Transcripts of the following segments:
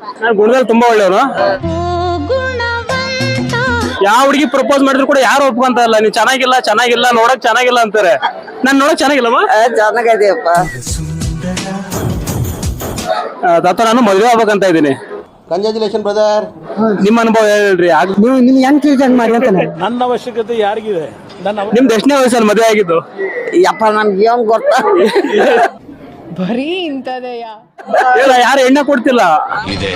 ನಾನು ಗುಣದಲ್ಲಿ ತುಂಬಾ ಒಳ್ಳೆಯವನು ಯಾವ ಹುಡುಗಿ ಪ್ರಪೋಸ್ ಮಾಡಿದ್ರು ಕೂಡ ಯಾರು ಒಪ್ಕೊಂತ ಇಲ್ಲ. ನೀವು ಚೆನ್ನಾಗಿಲ್ಲ ಚೆನ್ನಾಗಿಲ್ಲ ನೋಡಕ್ ಚೆನ್ನಾಗಿಲ್ಲ ಅಂತಾರೆ. ನಾನ್ ನೋಡಕ್ ಚೆನ್ನಾಗಿಲ್ಲಮ್ಮ? ಚೆನ್ನಾಗೈತೆಯಪ್ಪ. ತಾತ ನಾನು ಮದುವೆ ಆಗ್ಬೇಕಂತ ಇದ್ದೀನಿ. ಕಂಗ್ರ್ಯಾಚುಲೇಷನ್ ಬ್ರದರ್ ನಿಮ್ಮ ಅನುಭವ ಹೇಳ್ರಿ. ಆಗ್- ನೀವು ನಿಮ್ಗೆ ಹೆಂಗ್ ತಿಳಿದಂಗ್ ಮಾಡಿ ಅಂತ ನನ್ನ ಅವಶ್ಯಕತೆ ಯಾರಿಗಿದೆ? ನನ್ನ ನಿಮ್ದು ಎಷ್ಟನೇ ವಯಸ್ಸಲ್ಲಿ ಮದುವೆ ಆಗಿದ್ದು? ಯಪ್ಪ ನನ್ಗೆ ಏನ್ ಗೊತ್ತಾ? ಬರೀ ಇಂಥದೆಯಾ? ಇಲ್ಲ ಯಾರು ಎಣ್ಣೆ ಕೊಡ್ತಿಲ್ಲ. ಇದೆ.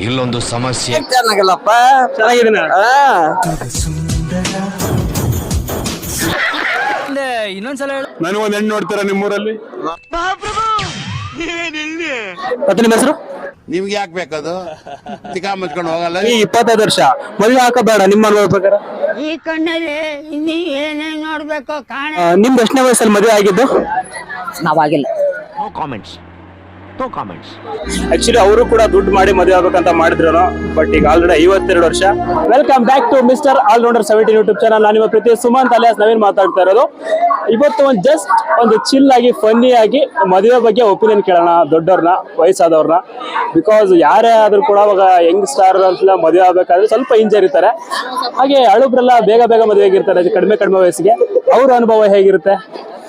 ಇಲ್ಲೊಂದು ಸಮಸ್ಯೆ. ಚೆನ್ನಾಗಿಲ್ಲಪ್ಪ. ಚೆನ್ನಾಗಿದ್ದೀನಿ ಆ. ನನಗೊಂದು ಹೆಣ್ಣು ನೋಡ್ತೀರಾ ನಿಮ್ಮೂರಲ್ಲಿ? ಮತ್ತೆ ನಿಮ್ಮ ಹೆಸರು? ನಿಮ್ಗೆ ಯಾಕೆ ಬೇಕದು? ತಿಕಾ ಮುಚ್ಕೊಂಡು ಹೋಗಲ್ಲ? ಈ ಇಪ್ಪತ್ತೈದು ವರ್ಷ. ಮದುವೆ ಹಾಕಬೇಡ ನಿಮ್ಮ ಅನುಭವ ಪ್ರಕಾರ? ಈ ಕಣ್ಣಲ್ಲಿ ಇನ್ನೀ ಏನೇನ್ ನೋಡ್ಬೇಕು ಕಾಣ ಆ, ನಿಮ್ದು ಎಷ್ಟನೇ ವಯಸ್ಸಲ್ಲಿ ಮದುವೆ ಆಗಿದ್ದು? ನಾವಾಗಿಲ್ಲ no comments no comments actually ಅವರು ಕೂಡ ದುಡ್ಡು ಮಾಡಿ ಮದುವೆ ಆಗ್ಬೇಕಂತ ಮಾಡಿದ್ರು ಬಟ್ ಈಗ ಆಲ್ರೆಡಿ ಐವತ್ತೆರಡು ವರ್ಷ. Welcome back to mister allrounder seventeen YouTube channel ನಾನು ನಿಮ್ಮ ಪ್ರತಿ ಸುಮಂತ್ ಅಲಿಯಾಸ್ ನವೀನ್ ಮಾತಾಡ್ತಾ ಇರೋದು. ಇವತ್ತು ಒಂದು ಜಸ್ಟ್ ಒಂದು ಚಿಲ್ ಆಗಿ ಫನ್ನಿ ಆಗಿ ಮದುವೆ ಬಗ್ಗೆ ಒಪಿನಿಯನ್ ಕೇಳೋಣ, ದೊಡ್ಡವ್ರನ್ನ, ವಯಸ್ಸಾದವ್ರನ್ನ. ಬಿಕಾಸ್ ಯಾರೇ ಆದರೂ ಕೂಡ ಅವಾಗ ಯಂಗ್ ಸ್ಟಾರ್ ಅಂತ ಮದುವೆ ಆಗ್ಬೇಕಾದ್ರೆ ಸ್ವಲ್ಪ ಹಿಂಜರಿತಾರೆ ಹಾಗೆ ಹಳುಬ್ರೆಲ್ಲ ಬೇಗ ಬೇಗ ಮದುವೆ ಆಗಿರ್ತಾರೆ ಕಡಿಮೆ ಕಡಿಮೆ ವಯಸ್ಸಿಗೆ. ಅವ್ರ ಅನುಭವ ಹೇಗಿರುತ್ತೆ?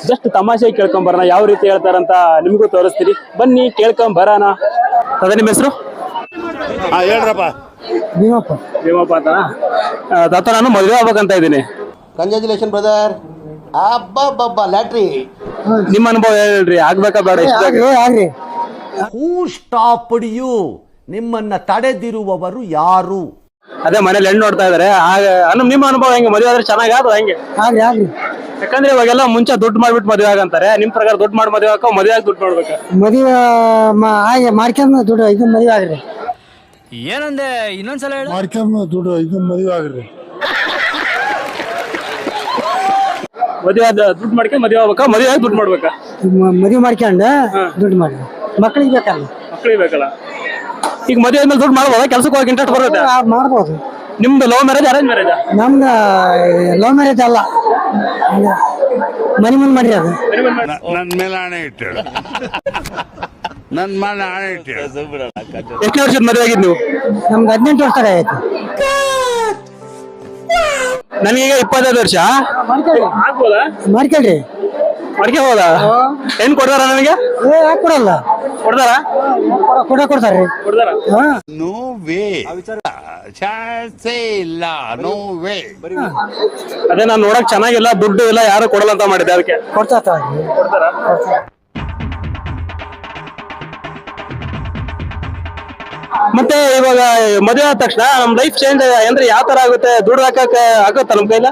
ಜಸ್ಟ್ ತಮಾಷೆ ಕೇಳ್ಕೊಂಡ್ ಬರೋಣ. ಯಾವ ರೀತಿ ಹೇಳ್ತಾರಂತ ನಿಮಗೂ ತೋರಿಸ್ತೀರಿ ಬನ್ನಿ ಕೇಳ್ಕೊಂಡ್ ಬರೋಣ. ಅದೇ ನಿಮ್ಮ ಹೆಸರು? ಹೇಳ್ರಪ್ಪ. ಭೀಮಪ್ಪ. ಭೀಮಪ್ಪ ಅಂತ? ತಾತ ನಾನು ಮದುವೆ ಆಗ್ಬೇಕಂತ ಇದ್ದೀನಿ. ಕಂಗ್ರ್ಯಾಚುಲೇಷನ್ ಬ್ರದರ್ ಅಬ್ಬಬ್ಬಬ್ಬ ಲ್ಯಾಟ್ರಿ ನಿಮ್ಮ ಅನುಭವ ಹೇಳ್ರಿ ಆಗ್ಬೇಕಾ ಬೇಡ ಎಷ್ಟು ಆಗ್ರಿ ಹೂ ಸ್ಟಾಪ್ಡ್ ಯು ನಿಮ್ಮನ್ನ ತಡೆದಿರುವವರು ಯಾರು? ಅದೇ ಮನೇಲಿ ಹೆಣ್ಣು ನೋಡ್ತಾ ಇದಾರೆ. ಆಗ ನಿಮ್ಮ ಅನುಭವ ಹೆಂಗೆ? ಮದುವೆ ಆದ್ರೆ ಚೆನ್ನಾಗಿ ಅದು ಹೆಂಗೆ? ಆಗ್ರಿ ಆಗ್ರಿ ಯಾಕಂದ್ರೆ ಇವಾಗೆಲ್ಲ ಮುಂಚೆ ದುಡ್ಡು ಮಾಡ್ಬಿಟ್ಟು ಮದುವೆ ಆಗಂತಾರೆ. ನಿಮ್ ಪ್ರಕಾರ ದುಡ್ಡು ಮಾಡಿ ಮದುವೆ ಹಾಕೋ ಮದುವೆ ಆಗಿ ದುಡ್ಡು ಮಾಡ್ಬೇಕು ಮದುವೆ ಹಾಗೆ ಮಾಡ್ಕೊಂಡ್ ದುಡ್ಡು ಇದು ಮದುವೆ ಆಗ್ರಿ. ಏನಂದೆ? ಇನ್ನೊಂದ್ಸಲ ಹೇಳಿ. ಮಾಡ್ಕೊಂಡ್ ದುಡ್ಡು ಇದು ಮದುವೆ ಆಗ್ರಿ. ಮದುವೆ ಆದ ದುಡ್ಡು ಮಾಡ್ಕೊಂಡು ಮದುವೆ ಆಗ್ಬೇಕಾ? ಮದುವೆ ಆಗಿ ದುಡ್ಡು ಮಾಡ್ಬೇಕಾ? ಮ- ಮದುವೆ ಮಾಡ್ಕೊಂಡು ದುಡ್ಡು ಮಾಡಿ ಮಕ್ಳಿಗೆ ಬೇಕಲ್ಲ? ಮಕ್ಕಳಿಗೆ ಬೇಕಲ್ಲ. ಈಗ ಮದುವೆ ಆದ್ಮೇಲೆ ದುಡ್ಡು ಮಾಡ್ಬೋದಾ? ಕೆಲ್ಸಕ್ಕೆ ಹೋಗಿ ಇಂಟ್ರೆಸ್ಟ್ ಬರುತ್ತೆ? ಆ, ಮಾಡ್ಬೋದು. ನಿಮ್ದು ಲವ್ ಮ್ಯಾರೇಜ್ ಅರೇಂಜ್ ಮ್ಯಾರೇಜ್ ನಮ್ದು ಲವ್ ಮ್ಯಾರೇಜ್ ಅಲ್ಲ. ಮನಿ ಮುಂದೆ ಮಾಡಿರಿ ಅದು ನನ್ ಮೇಲೆ ಆಣೆ ಇಟ್ಟು ನನ್ ಮೇಲೆ ಆಣೆ ಇಟ್ಟು ಎಷ್ಟು ವರ್ಷದ ಮದುವೆ ಆಗಿದ್ ನೀವು ನಮ್ಗೆ ಹದಿನೆಂಟು ವರ್ಷ ಆಯ್ತು. ನನಗೀಗ ಇಪ್ಪತ್ತೈದು ವರ್ಷ. ಮಾಡ್ಕೊಳ್ರಿ. ಮಡ್ಕೆ ಹೋದ ಏನ್ ಕೊಡ್ತಾರ ನನಗೆ? ಏ ಯಾಕೆ ಕೊಡಲ್ಲ? ಕೊಡ್ತಾರ? ಕೊಡ ಕೊಡ್ತಾರ್ರಿ. ಕೊಡ್ತಾರ? ನೋ ವೇ ಚಾನ್ಸೇ ಇಲ್ಲ. ನೋ ವೇ ಅದೇ ನಾನು ನೋಡಕ್ ಚೆನ್ನಾಗಿಲ್ಲ ದುಡ್ಡು ಇಲ್ಲ ಯಾರು ಕೊಡಲ್ಲ ಅಂತ ಮಾಡಿದ್ದೆ ಅದಕ್ಕೆ. ಕೊಡ್ತಾ ಮತ್ತೆ ಇವಾಗ ಮದುವೆ ಆದ ತಕ್ಷಣ ನಮ್ ಲೈಫ್ ಚೇಂಜ್ ಅಂದ್ರೆ ಯಾವ ತರ ಆಗುತ್ತೆ? ದುಡ್ಡು ಹಾಕಕ್ ಆಗುತ್ತ ನಮ್ ಕೈಲ?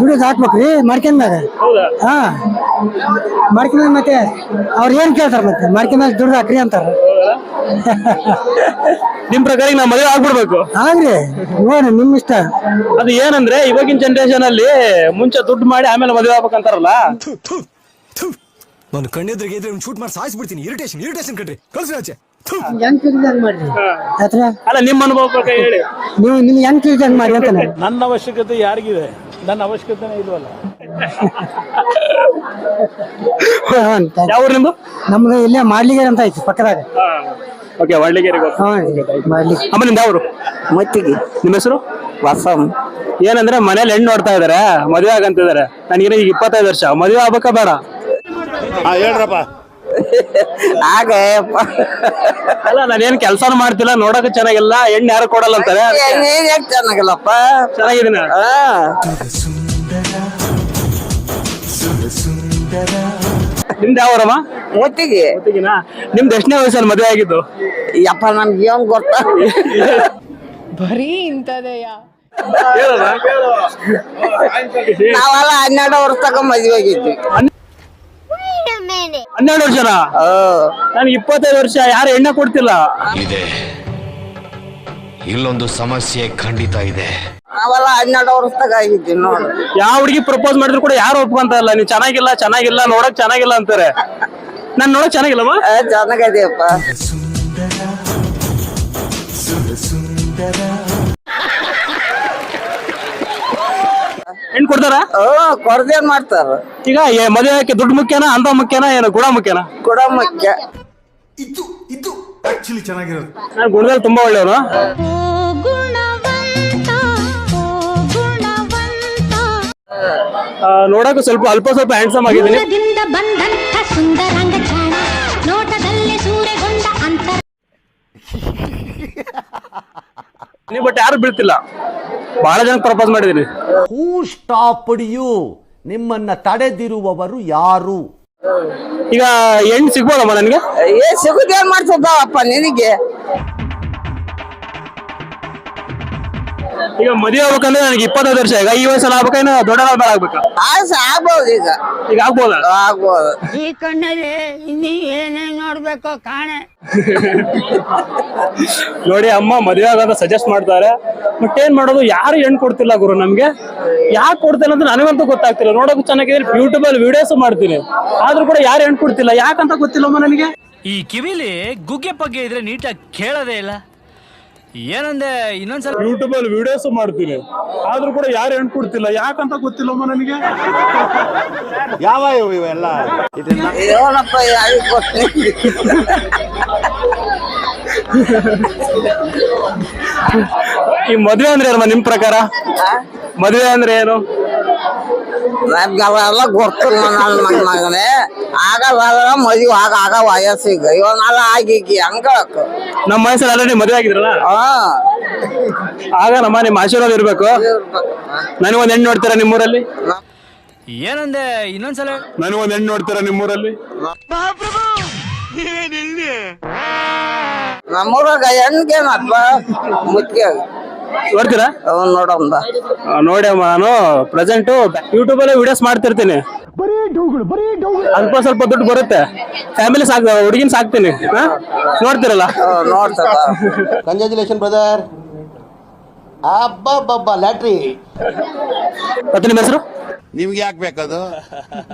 ದುಡ್ಡು ಹಾಕ್ಬೇಕ್ರಿ ಮಾಡ್ಕೊಂಡ್ಮ್ಯಾಗ ಹೌದಾ? ಹಾ. ಮಾಡ್ಕೊಂಡ್ ಮತ್ತೆ ಅವ್ರು ಏನ್ ಕೇಳ್ತಾರ ಮತ್ತೆ? ಮಾಡ್ಕೊಂಡ್ಮ್ಯಾಗ ದುಡ್ದು ಹಾಕ್ರಿ ಅಂತಾರ. ನಿಮ್ ಪ್ರಕಾರ ಈಗ ನಾ ಮದುವೆ ಆಗ್ಬಿಡ್ಬೇಕು. ಆಗ್ರಿ ಏನು ನಿಮ್ ಇಷ್ಟ? ಅದು ಏನಂದ್ರೆ ಇವಾಗಿನ ಜನರೇಷನ್ ಅಲ್ಲಿ ಮುಂಚೆ ದುಡ್ಡು ಮಾಡಿ ಆಮೇಲೆ ಮದುವೆ ಆಗ್ಬೇಕಂತಾರಲ್ಲ? ನಾನು ಕಣ್ಣೆದ್ರಿಗೆ ಇದ್ರೆ ಶೂಟ್ ಮಾಡಿ ಸಾಯಿಸ್ಬಿಡ್ತೀನಿ ಇರಿಟೇಷನ್ ಇರಿಟೇಷನ್ ಕಣ್ರಿ. ಕಳ್ಸಿ ಆಚೆ. ಹೆಂಗ್ ತಿಳಿದಂಗ್ ಮಾಡ್ರಿ? ಆಯ್ತಾ ಅಲ್ಲ ನಿಮ್ಮ ಅನುಭವ ಪ್ರಕಾರ ಹೇಳಿ. ನೀವು ಹೆಂಗ್ ತಿಳಿದಂಗ್ ಮಾಡಿ ಅಂತ ನನ್ನ ಅವಶ್ಯಕತೆ ಯಾರಿಗಿದೆ? ನನ್ನ ಅವಶ್ಯಕತೆನೇ ಇಲ್ವಲ್ಲ. ಯಾವ ಊರು ನಿಮ್ದು? ನಮ್ದು ಇಲ್ಲೇ ಮಾಡ್ಲಿಗೆ ಅಂತ ಐತಿ ಪಕ್ಕದಾಗ. ಓಕೆ ಹಾ ಮಾಡ್ಲಿಕ್ಕೆ. ಅಮ್ಮ ನಿಮ್ದು ಯಾವ್ರು? ಮತ್ತಿಗೆ. ನಿಮ್ಮ ಹೆಸರು? ವಸಂ. ಏನಂದ್ರೆ ಮನೇಲಿ ಹೆಣ್ಣು ನೋಡ್ತಾ ಇದಾರೆ ಮದುವೆ ಆಗಂತಿದಾರೆ. ನನಗೆ ಈಗ ಇಪ್ಪತ್ತೈದು ವರ್ಷ ಮದುವೆ ಆಗ್ಬೇಕಾ ಬೇಡ. ಹಾ ಹೇಳ್ರಪ್ಪ. ಆಗಪ್ಪ ಅಲ್ಲ ನಾನೇನ್ ಕೆಲಸ ಮಾಡ್ತಿಲ್ಲ ನೋಡಕ್ ಚೆನ್ನಾಗಿಲ್ಲ ಹೆಣ್ಣು ಯಾರು ಕೊಡಲ್ಲ ಅಂತಾರೆ? ಯಾಕೆ ಚೆನ್ನಾಗಿಲ್ಲಪ್ಪ? ಚೆನ್ನಾಗಿದ್ದೀನಿ? ನಿಮ್ದು ಯಾವರಮ್ಮ ಮತ್ತಿಗೆ ನಿಮ್ದು ಎಷ್ಟನೇ ವಯಸ್ಸಲ್ಲಿ ಮದುವೆ ಆಗಿದ್ದು? ಯಪ್ಪ ನನ್ಗೆ ಏನ್ ಗೊತ್ತ? ಬರೀ ಇಂಥದೆಯಾ? ನಾವೆಲ್ಲ ಹನ್ನೆರಡು ವರ್ಷ ತಗೊಂಡ್ ಮದ್ವೆ ಆಗಿದ್ವಿ. ಹನ್ನೆರಡು ವರ್ಷನ? ನಾನು ಇಪ್ಪತ್ತೈದು ವರ್ಷ ಯಾರು ಎಣ್ಣೆ ಕೊಡ್ತಿಲ್ಲ? ಇದೆ. ಇಲ್ಲೊಂದು ಸಮಸ್ಯೆ ಖಂಡಿತ ಇದೆ. ನಾವೆಲ್ಲ ಹನ್ನೆರಡು ವರ್ಷ ಆಗಿದ್ವಿ ನೋಡು. ಯಾವ ಹುಡುಗಿ ಪ್ರಪೋಸ್ ಮಾಡಿದ್ರು ಕೂಡ ಯಾರು ಒಪ್ಕೊಂತ ಇಲ್ಲ. ನೀವು ಚೆನ್ನಾಗಿಲ್ಲ ಚೆನ್ನಾಗಿಲ್ಲ ನೋಡಕ್ ಚೆನ್ನಾಗಿಲ್ಲ ಅಂತಾರೆ. ನಾನು ನೋಡಕ್ ಚೆನ್ನಾಗಿಲ್ಲಮ್ಮ? ಸುಂದರ ಚೆನ್ನಾಗೈತೆಯಪ್ಪ ಹೆಣ್ ಕೊಡ್ತಾರ? ಕೊಡದೆ ಕೊಡ್ದೇನ್ ಮಾಡ್ತಾರ. ಈಗ ಏ- ಮದುವೆ ದುಡ್ಡು ಮುಖ್ಯನ ಅಂತ ಮುಖ್ಯನ ಏನು ಗುಣ ಮುಖ್ಯನಾ? ಕೊಡ ಮುಖ್ಯ. ಇದು ಇದು ಆಕ್ಚುಲಿ ಚೆನ್ನಾಗಿರೋದು. ನಾನು ಗುಣದಲ್ಲಿ ತುಂಬಾ ಒಳ್ಳೆಯವನು. ನೋಡಕ್ಕೂ ಸ್ವಲ್ಪ ಅಲ್ಪ ಸ್ವಲ್ಪ ಹ್ಯಾಂಡ್ಸಮ್ ಆಗಿದ್ದೀನಿ. ಬಂದಂಥ ಸುಂದರಾಂಗ ಚಾಣ ನೋಟದಲ್ಲಿ ಸೂರೆಗೊಂಡ ಅಂತರ ನೀವು ಬಟ್ ಯಾರು ಬೀಳ್ತಿಲ್ಲ. ಬಹಳ ಜನ ಪ್ರಪೋಸ್ ಮಾಡಿದೀನಿ. ಹೂ ಸ್ಟಾಪ್ಡ್ ಯು ನಿಮ್ಮನ್ನ ತಡೆದಿರುವವರು ಯಾರು? ಈಗ ಹೆಣ್ ಸಿಗ್ಬೋದಮ್ಮ ನನಗೆ? ಏ ಸಿಗುದೇನ್ ಮಾಡ್ತಿದ್ದಾವಪ್ಪ ನಿನಗೆ? ಈಗ ಮದುವೆ ಆಗ್ಬೇಕಂದ್ರೆ ನನಗೆ ಇಪ್ಪತ್ತೈದು ವರ್ಷ ಈಗ ಈ ವಯಸ್ಸಲ್ಲಿ ಆಗ್ಬೇಕಾ ದೊಡ್ಡ ಮೇಲೆ ಆಗ್ಬೇಕಾ? ಆಸೆ ಆಗ್ಬೋದು ಈಗ. ಈಗ ಆಗ್ಬೋದ? ಆಗ್ಬೋದು. ಈ ಕಣ್ಣಲ್ಲಿ ಇನ್ನೀ ಏನೇನ್ ನೋಡ್ಬೇಕೋ ಕಾಣೆ. ನೋಡಿ ಅಮ್ಮ ಮದುವೆ ಆಗೋದ ಸಜೆಸ್ಟ್ ಮಾಡ್ತಾರೆ. ಬಟ್ ಏನ್ ಮಾಡೋದು ಯಾರು ಹೆಣ್ ಕೊಡ್ತಿಲ್ಲ ಗುರು ನಮ್ಗೆ? ಯಾಕೆ ಕೊಡ್ತಿಲ್ಲ ಅಂತ ನನಗಂತೂ ಗೊತ್ತಾಗ್ತಿಲ್ಲ. ನೋಡೋಕೆ ಚೆನ್ನಾಗಿದೆ ಯೂಟ್ಯೂಬ್ ಅಲ್ಲಿ ವಿಡಿಯೋಸ್ ಮಾಡ್ತೀನಿ. ಆದ್ರೂ ಕೂಡ ಯಾರು ಹೆಣ್ ಕೊಡ್ತಿಲ್ಲ? ಯಾಕಂತ ಗೊತ್ತಿಲ್ಲಮ್ಮ ನನಗೆ? ಈ ಕಿವಿಲಿ ಗುಗ್ಗೆ ಪಗ್ಗೆ ಇದ್ರೆ ನೀಟಾಗಿ ಕೇಳೋದೇ ಇಲ್ಲ. ಏನಂದೆ ಇನ್ನೊಂದ್ಸಲ ಯೂಟ್ಯೂಬ್ ಅಲ್ಲಿ ವಿಡಿಯೋಸ್ ಮಾಡ್ತೀನಿ. ಆದ್ರೂ ಕೂಡ ಯಾರು ಹೆಣ್ ಕೊಡ್ತಿಲ್ಲ. ಯಾಕಂತ ಗೊತ್ತಿಲ್ಲಮ್ಮ ನನಗೆ? ಯಾವ ಇವೆಲ್ಲ? ಏನಪ್ಪ ಈ ಮದುವೆ ಅಂದ್ರೆ ಏನಮ್ಮ ನಿಮ್ ಪ್ರಕಾರ? ಮದುವೆ ಅಂದ್ರೆ ಏನು? ನಮ್ಗೆಲ್ಲ ಗೊತ್ತಿಲ್ಲ ನನ್ನ ನನ್ನ ಮಗನೇ. ಆಗಲ್ಲ ಮದುವೆ ಆಗ ಆಗ ವಯಸ್ಸಿಗೆ ಇವನ್ನೆಲ್ಲ ಆಗಿಗಿ ಹಂಗಕ್ ನಮ್ಮ ಮೈಸೂರು ಆಲ್ರೆಡಿ ಮದುವೆ ಆಗಿದ್ರಲ್ಲ? ಹಾ. ಆಗ ನಮ್ಮ ನಿಮ್ಮ ಆಶೀರ್ವಾದ ಇರ್ಬೇಕು. ನನಗೊಂದ್ ಹೆಣ್ಣು ನೋಡ್ತೀರಾ ನಿಮ್ಮೂರಲ್ಲಿ? ಏನಂದೆ ಇನ್ನೊಂದ್ಸಲ. ನನಗೊಂದ್ ಹೆಣ್ಣು ನೋಡ್ತೀರಾ ನಿಮ್ಮೂರಲ್ಲಿ? ನಮ್ಮೂರಾಗ ಹೆಣ್ಗೇನಪ್ಪ? ಆ, ನೋಡಿ ಅಮ್ಮ ನಾನು ಪ್ರೆಸೆಂಟ್ ಯೂಟ್ಯೂಬ್ ಅಲ್ಲಿ ವಿಡಿಯೋಸ್ ಮಾಡ್ತಿರ್ತೀನಿ. ಅಲ್ಪ ಸ್ವಲ್ಪ ದುಡ್ಡು ಬರುತ್ತೆ. ಫ್ಯಾಮಿಲಿ ಸಾಕ್ ಹುಡುಗಿನ ಸಾಕ್ತೀನಿ. ಹಾ? ನೋಡ್ತಿರಲ್ಲ? ನೋಡ್ತದ ಕಂಗ್ರ್ಯಾಚುಲೇಷನ್ ಬ್ರದರ್ ಅಬ್ಬಬ್ಬಬ್ಬ ಲ್ಯಾಟ್ರಿ. ಮತ್ತೆ ನಿಮ್ಮ ಹೆಸರು? ನಿಮ್ಗೆ ಯಾಕೆ ಬೇಕದು?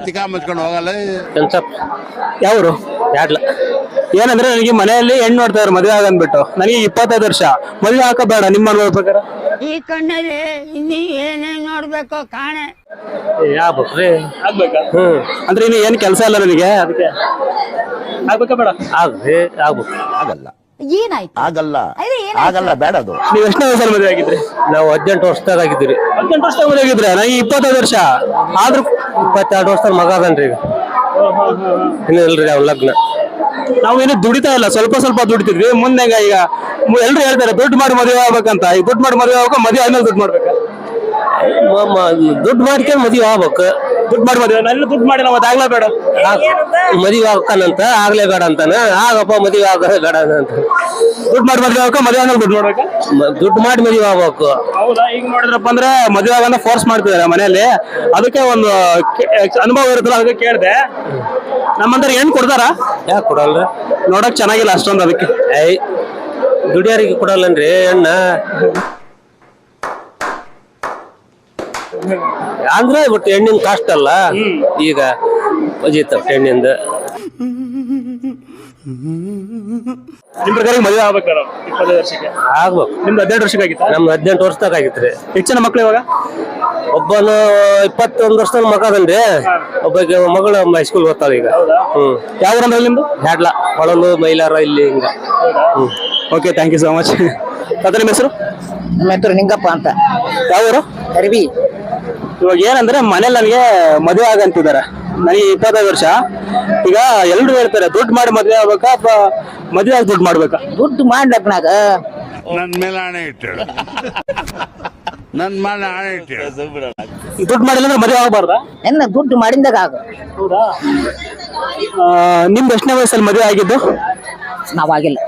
ತಿಕಾ ಮುಚ್ಕೊಂಡು ಹೋಗಲ್ಲ? ಯಾವರು? ಯಾಡ್ಲ ಏನಂದ್ರೆ ನನಗೆ ಮನೆಯಲ್ಲಿ ಹೆಣ್ಣು ನೋಡ್ತಾ ಇದ್ರು ಮದುವೆ ಆಗಂದ್ಬಿಟ್ಟು ನನಗೆ ಇಪ್ಪತ್ತೈದು ವರ್ಷ. ಮದುವೆ ಹಾಕಬೇಡ ನಿಮ್ಮ ಅನುಭವ ಪ್ರಕಾರ? ಈ ಕಣ್ಣಲ್ಲಿ ಇನ್ನೀ ಏನೇನ್ ನೋಡ್ಬೇಕು ಕಾಣೆ. ಆಗ್ಬೇಕ್ರಿ ಆಗ್ಬೇಕಾ? ಹ್ಮ್. ಅಂದ್ರೆ ಇನ್ನು ಏನ್ ಕೆಲಸ ಇಲ್ಲ ನನಗೆ ಅದಕ್ಕೆ. ಆಗ್ಬೇಕಾ ಬೇಡ? ಆಗ್ರಿ ಆಗ್ಬೇಕು. ಆಗಲ್ಲ. ಏನಾಯ್ತು? ಆಗಲ್ಲ. ಆಗಲ್ಲ ಬೇಡ ಅದು ನೀವು ಎಷ್ಟನೇ ವರ್ಷ ಮದುವೆ ಆಗಿದ್ರಿ? ನಾವು ಹದಿನೆಂಟು ವರ್ಷದಾಗ ಆಗಿದ್ದೀರಿ. ಹದಿನೆಂಟು ವರ್ಷದಾಗ ಮದುವೆ ಆಗಿದ್ರೆ ನನಗೆ ಇಪ್ಪತ್ತೈದು ವರ್ಷ. ಆದ್ರೂ ಇಪ್ಪತ್ತೆರಡು ವರ್ಷದ ಮಗ ಅದನ್ರಿ ಈಗ. ಇನ್ನು ಇಲ್ರಿ ಅವ್ನ ಲಗ್ನ. ನಾವು ಏನು ದುಡಿತಾ ಇಲ್ಲ. ಸ್ವಲ್ಪ ಸ್ವಲ್ಪ ದುಡಿತಿದ್ವಿ. ಮುಂದೆ ಹೆಂಗ ಈಗ ಮು- ಎಲ್ರು ಹೇಳ್ತಾರೆ ದುಡ್ಡು ಮಾಡಿ ಮದುವೆ ಆಗ್ಬೇಕಂತ. ಈಗ ದುಡ್ಡು ಮಾಡಿ ಮದುವೆ ಆಗ್ಬೇಕು ಮದುವೆ ಆದ್ಮೇಲೆ ದುಡ್ಡು ಮಾಡ್ಬೇಕು. ದುಡ್ಡು ಮಾಡ್ಕೊಂಡು ಮದುವೆ ಆಗ್ಬೇಕು. ದುಡ್ಡು ಮಾಡ್ಬೋದು. ಮದುವೆ ನಾನು ದುಡ್ಡು ಮಾಡಿ ಮತ್ತೆ ಆಗ್ಲೇ ಬೇಡ. ಮದುವೆ ಆಗ್ತಾನಂತ ಆಗ್ಲೇ ಬೇಡ ಅಂತಾನ. ಆಗಪ್ಪ ಮದುವೆ ಆಗ ಬೇಡ ಅಂತ ದುಡ್ಡು ಮಾಡಿ ಮದುವೆ ಆಗ್ಬೇಕು ಮದುವೆ ಆದ್ಮೇಲೆ ದುಡ್ಡು ಮಾಡ್ಬೇಕಾ? ದುಡ್ಡು ಮಾಡಿ ಮದುವೆ ಆಗ್ಬೇಕು. ಹೌದಾ? ಈಗ ನೋಡಿದ್ರಪ್ಪ ಅಂದ್ರೆ ಮದುವೆ ಆಗಂತ ಫೋರ್ಸ್ ಮಾಡ್ತಿದ್ದಾರೆ ಮನೆಯಲ್ಲಿ. ಅದಕ್ಕೆ ಒಂದು ಅನುಭವ ಇರುತ್ತಲ್ಲ ಅದಕ್ಕೆ ಕೇಳಿದೆ. ನಮ್ಮಂದ್ರೆ ಹೆಣ್ಣು ಕೊಡ್ತಾರ? ಯಾಕೆ ಕೊಡಲ್ಲ ನೋಡಕ್ ಚೆನ್ನಾಗಿಲ್ಲ ಅಷ್ಟೊಂದು ಅದಕ್ಕೆ. ಐ ದುಡಿಯಾರಿಗೆ ಕೊಡಲ್ಲನ್ರಿ ಹೆಣ್ಣ. ಅಂದ್ರೆ ಬಟ್ ಹೆಣ್ಣಿನ ಕಾಸ್ಟ್ ಅಲ್ಲ. ಈಗ ಅಜಿತ್ ಹೆಣ್ಣಿಂದ. ನಿಮ್ ಪ್ರಕಾರ ಈಗ ಮದುವೆ ಆಗ್ಬೇಕಾರೆ ಇಪ್ಪತ್ತೈದು ವರ್ಷಕ್ಕೆ? ಆಗ್ಬೇಕು. ನಿಮ್ದು ಹದಿನೆಂಟು ವರ್ಷಕ್ಕೆ ಆಗಿತ್ತು? ನಮ್ ಹದಿನೆಂಟು ವರ್ಷದಾಗ ಆಗಿತ್ರಿ ಎಷ್ಟು ಜನ ಮಕ್ಳು ಇವಾಗ? ಒಬ್ಬನು ಇಪ್ಪತ್ತೊಂದು ವರ್ಷದ ಮಗ ಅದನ್ರಿ ಒಬ್ಬ ಮಗಳು ಹೈಸ್ಕೂಲ್ ಓದ್ತಾವ ಈಗ. ಹ್ಮ್ ಯಾವ ಊರಂದ್ರೆ ನಿಮ್ದು? ಹ್ಯಾಡ್ಲ. ಹೊಳಲು ಮೈಲಾರ ಇಲ್ಲಿ ಹಿಂಗ. ಹ್ಮ್ okay thank you so much ಅದ್ರ ನಿಮ್ಮ ಹೆಸರು? ನಮ್ಮ ಹೆಸರು ನಿಂಗಪ್ಪ ಅಂತ. ಯಾವ ಊರು? ಅರ್ಬಿ ಇವಾಗ ಏನಂದ್ರೆ ಮನೇಲಿ ನನಗೆ ಮದುವೆ ಆಗಂತಿದ್ದಾರೆ ನನಗೆ ಇಪ್ಪತ್ತೈದು ವರ್ಷ. ಈಗ ಎಲ್ರು ಹೇಳ್ತಾರೆ ದುಡ್ಡು ಮಾಡಿ ಮದುವೆ ಆಗ್ಬೇಕಾ ಅಥವಾ ಮದುವೆ ಆಗಿ ದುಡ್ಡು ಮಾಡ್ಬೇಕಾ? ದುಡ್ಡು ಮಾಡ್ಲಕ್ನಾಗ ನನ್ ಮೇಲೆ ಹಣೆ ಇಟ್ಟೇಳು ನನ್ ಮೇಲೆ ಹಣೆ ಇಟ್ಟೇಳು ದುಡ್ಡು ಮಾಡಿಲ್ಲ ಅಂದ್ರೆ ಮದುವೆ ಆಗಬಾರ್ದ? ಎನ್ನ ದುಡ್ಡು ಮಾಡಿಂದಾಗ ಆಗ. ಹೌದಾ? ನಿಮ್ದು ಎಷ್ಟನೇ ವಯಸ್ಸಲ್ಲಿ ಮದುವೆ ಆಗಿದ್ದು? ನಾವಾಗಿಲ್ಲ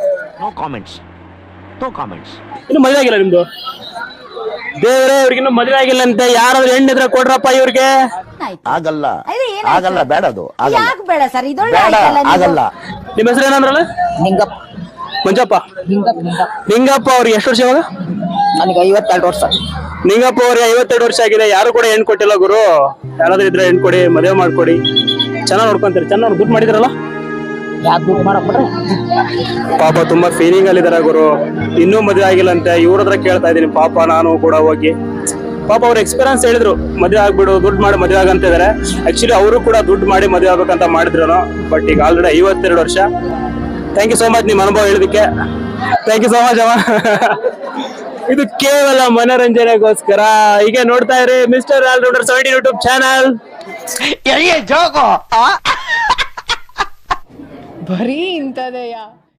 ನೋ ಕಾಮೆಂಟ್ಸ್ ನೋ ಕಾಮೆಂಟ್ಸ್ ಇನ್ನು ಮದುವೆ ಆಗಿಲ್ಲ ನಿಮ್ದು? ದೇವರೇ ಇವ್ರಿಗಿನ್ನೂ ಮದುವೆ ಆಗಿಲ್ಲ ಅಂತ ಯಾರಾದ್ರೂ ಹೆಣ್ಣಿದ್ರೆ ಕೊಡ್ರಪ್ಪ ಇವ್ರಿಗೆ. ಆಗಲ್ಲ. ಆಗಲ್ಲ ಬೇಡ ಅದು. ಆಗಲ್ಲ. ಯಾಕೆ ಬೇಡ ಸರ್? ಇದೊಳ್ಳೆ ಬೇಡ ಆಗಲ್ಲ. ನಿಮ್ಮ ಹೆಸರು ಏನಂದ್ರಲ್ಲ ನಿಂಗಪ್ಪ. ಮಂಜಪ್ಪ. ನಿಂಗಪ್ಪ ನಿಂಗಪ್ಪ. ನಿಂಗಪ್ಪ ಅವ್ರಿಗೆ ಎಷ್ಟು ವರ್ಷ ಇವಾಗ? ನನಗೆ ಐವತ್ತೆರಡು ವರ್ಷ. ನಿಂಗಪ್ಪ ಅವ್ರಿಗೆ ಐವತ್ತೆರಡು ವರ್ಷ ಆಗಿದೆ. ಯಾರು ಕೂಡ ಹೆಣ್ಣು ಕೊಟ್ಟಿಲ್ಲ ಗುರು. ಯಾರಾದ್ರೂ ಇದ್ರೆ ಹೆಣ್ಣು ಕೊಡಿ ಮದುವೆ ಮಾಡ್ಕೊಡಿ. ಚೆನ್ನಾಗಿ ನೋಡ್ಕೊಂತಾರೆ. ಚೆನ್ನಾಗಿ ಗುಡ್ ಮಾಡಿದ್ರಲ್ಲ? ಯಾಕೆ ದುಡ್ಡು ಮಾಡಕ್ ಪಾಪ ತುಂಬಾ ಫೀಲಿಂಗ್ ಅಲ್ಲಿ ಇದಾರೆ ಗುರು. ಇನ್ನೂ ಮದುವೆ ಆಗಿಲ್ಲ ಅಂತೆ ಇವ್ರ ಹತ್ರ ಕೇಳ್ತಾ ಇದೀನಿ ಪಾಪ ನಾನು ಕೂಡ ಹೋಗಿ. ಪಾಪ ಅವ್ರ ಎಕ್ಸ್ಪೀರಿಯನ್ಸ್ ಹೇಳಿದ್ರು ಮದುವೆ ಆಗ್ಬಿಡು ದುಡ್ಡು ಮಾಡಿ ಮದುವೆ ಆಗಂತ ಇದಾರೆ. ಆಕ್ಚುಲಿ ಅವರು ಕೂಡ ದುಡ್ಡು ಮಾಡಿ ಮದುವೆ ಆಗ್ಬೇಕಂತ ಮಾಡಿದ್ರು ಬಟ್ ಈಗ ಆಲ್ರೆಡಿ ಐವತ್ತೆರಡು ವರ್ಷ. ಥ್ಯಾಂಕ್ ಯು ಸೋ ಮಚ್ ನಿಮ್ಮ ಅನುಭವ ಹೇಳೋದಕ್ಕೆ. ಥ್ಯಾಂಕ್ ಯು ಸೋ ಮಚ್ ಅಮ್ಮ. ಇದು ಕೇವಲ ಮನೋರಂಜನೆಗೋಸ್ಕರ. ಹೀಗೆ ನೋಡ್ತಾ ಇರಿ mister allrounder seventy YouTube channel ಬರೀ ಇಂಥದೆಯಾ?